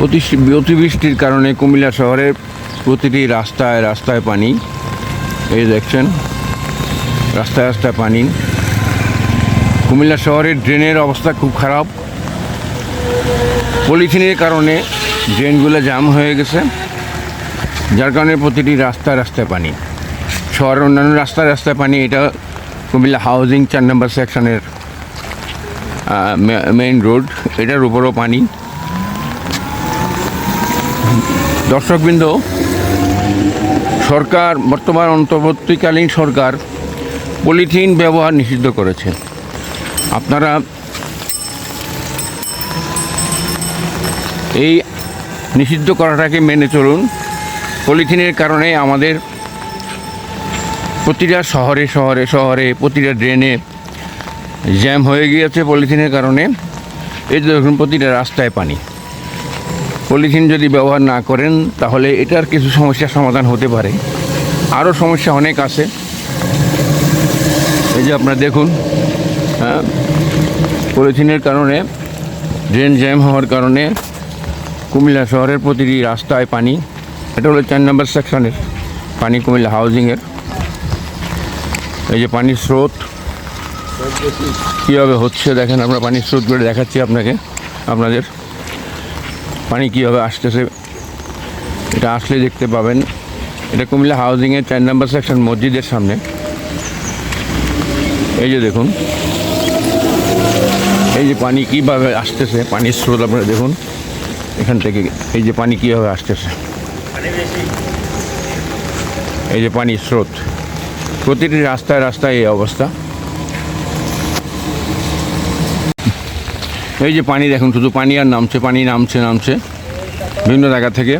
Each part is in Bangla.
অতি- অতিবৃষ্টির কারণে কুমিল্লা শহরের প্রতিটি রাস্তায় রাস্তায় পানি। এই দেখছেন, রাস্তায় রাস্তায় পানি। কুমিল্লা শহরের ড্রেনের অবস্থা খুব খারাপ। পলিথিনের কারণে ড্রেনগুলো জাম হয়ে গেছে, যার কারণে প্রতিটি রাস্তায় রাস্তায় পানি। শহরের অন্যান্য রাস্তায় রাস্তায় পানি, এটা কুমিল্লা হাউজিং চার নম্বর সেকশনের মেইন রোড, এটার উপরও পানি। দর্শকবৃন্দ, সরকার, বর্তমান অন্তর্বর্তীকালীন সরকার পলিথিন ব্যবহার নিষিদ্ধ করেছে। আপনারা এই নিষিদ্ধ করাটাকে মেনে চলুন। পলিথিনের কারণে আমাদের প্রতিটা শহরে শহরে শহরে প্রতিটা ড্রেনে জ্যাম হয়ে গিয়েছে পলিথিনের কারণে। এই দেখুন, প্রতিটা রাস্তায় পানি। পলিথিন যদি ব্যবহার না করেন, তাহলে এটার কিছু সমস্যার সমাধান হতে পারে। আরও সমস্যা অনেক আছে। এই যে আপনারা দেখুন হ্যাঁ পলিথিনের কারণে, ড্রেন জ্যাম হওয়ার কারণে কুমিল্লা শহরের প্রতিটি রাস্তায় পানি, এটা হলো চার নম্বর সেকশনের, পানি কুমিল্লা হাউজিংয়ের। এই যে পানির স্রোত, কীভাবে হচ্ছে দেখেন, আমরা পানির স্রোত করে দেখাচ্ছি আপনাকে, আপনাদের। পানি কীভাবে আসতেছে, এটা আসলে দেখতে পাবেন। এটা কুমিল্লা হাউজিংয়ের চার নম্বর সেকশন মসজিদের সামনে। এই যে দেখুন, এই যে পানি কীভাবে আসতেছে, পানির স্রোত আপনারা দেখুন, এখান থেকে এই যে পানি কীভাবে আসতেছে। এই যে পানির স্রোত, প্রতিটি রাস্তায় রাস্তায় এই অবস্থা। এই যে পানি দেখুন, শুধু পানি আর নামছে, পানি নামছে নামছে। বিভিন্ন জায়গা থেকে।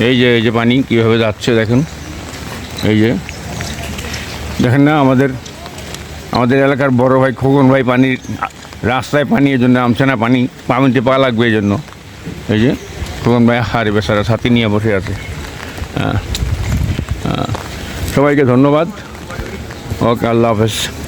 এই যে এই যে পানি কীভাবে যাচ্ছে দেখুন। এই যে। দেখেন না, আমাদের আমাদের এলাকার বড় ভাই খোকন ভাই পানির রাস্তায় পানি, এই জন্য নামছে না পানি। পানিতে পা লাগবে এই জন্য। এই যে, খোকন ভাই হারে বেচারা সাথী নিয়ে বসে আছে। হ্যাঁ হ্যাঁ। সবাইকে ধন্যবাদ। ওকে, আল্লাহ হাফেজ।